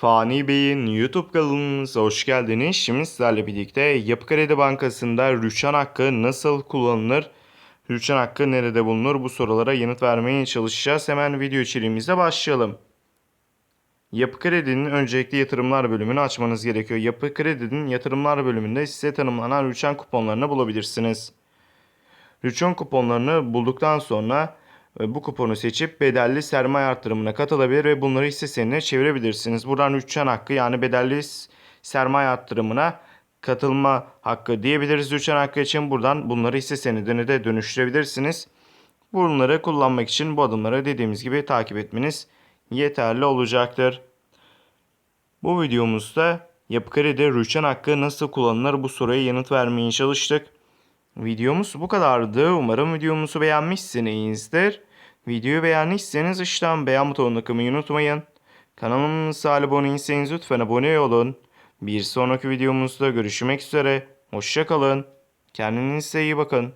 Fani Bey'in YouTube kanalımıza hoş geldiniz. Şimdi sizlerle birlikte Yapı Kredi Bankası'nda rüçhan hakkı nasıl kullanılır? Rüçhan hakkı nerede bulunur? Bu sorulara yanıt vermeye çalışacağız. Hemen video içeriğimize başlayalım. Yapı Kredi'nin öncelikli yatırımlar bölümünü açmanız gerekiyor. Yapı Kredi'nin yatırımlar bölümünde size tanımlanan rüçhan kuponlarını bulabilirsiniz. Rüçhan kuponlarını bulduktan sonra bu kuponu seçip bedelli sermaye artırımına katılabilir ve bunları hisse senedine çevirebilirsiniz. Buradan rüçhan hakkı yani bedelli sermaye artırımına katılma hakkı diyebiliriz. Rüçhan hakkı için buradan bunları hisse senedine de dönüştürebilirsiniz. Bunları kullanmak için bu adımları dediğimiz gibi takip etmeniz yeterli olacaktır. Bu videomuzda Yapı Kredi rüçhan hakkı nasıl kullanılır bu soruya yanıt vermeye çalıştık. Videomuz bu kadardı. Umarım videomuzu beğenmişsinizdir. Videoyu beğendiyseniz aşağıdan beğen butonuna kılmayı unutmayın. Kanalımıza abone değilseniz lütfen abone olun. Bir sonraki videomuzda görüşmek üzere. Hoşçakalın. Kendinize iyi bakın.